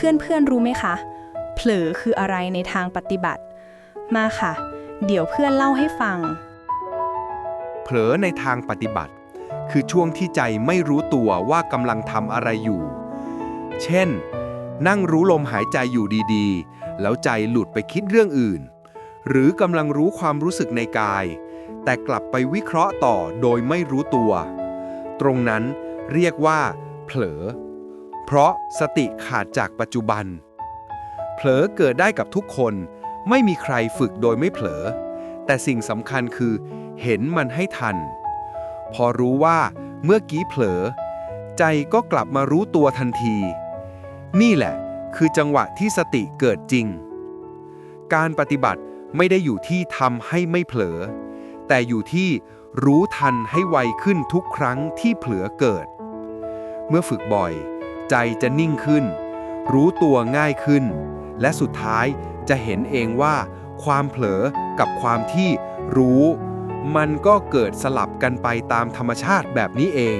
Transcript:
เพื่อนๆรู้ไหมคะ เผลอคืออะไรในทางปฏิบัติ มาค่ะ เดี๋ยวเพื่อนเล่าให้ฟัง เผลอในทางปฏิบัติ คือช่วงที่ใจไม่รู้ตัวว่ากำลังทำอะไรอยู่ เช่น นั่งรู้ลมหายใจอยู่ดีๆ แล้วใจหลุดไปคิดเรื่องอื่น หรือกำลังรู้ความรู้สึกในกาย แต่กลับไปวิเคราะห์ต่อโดยไม่รู้ตัว ตรงนั้นเรียกว่า เผลอ เพราะสติขาดจากปัจจุบัน เผลอเกิดได้กับทุกคน ไม่มีใครฝึกโดยไม่เผลอ แต่สิ่งสำคัญคือ เห็นมันให้ทัน พอรู้ว่าเมื่อกี้เผลอ ใจก็กลับมารู้ตัวทันที นี่แหละคือจังหวะที่สติเกิดจริง การปฏิบัติไม่ได้อยู่ที่ทำให้ไม่เผลอ แต่อยู่ที่รู้ทันให้ไวขึ้นทุกครั้งที่เผลอเกิด เมื่อฝึกบ่อย ใจจะนิ่งขึ้น รู้ตัวง่ายขึ้น และสุดท้ายจะเห็นเองว่า ความเผลอกับความที่รู้ มันก็เกิดสลับกันไปตามธรรมชาติแบบนี้เอง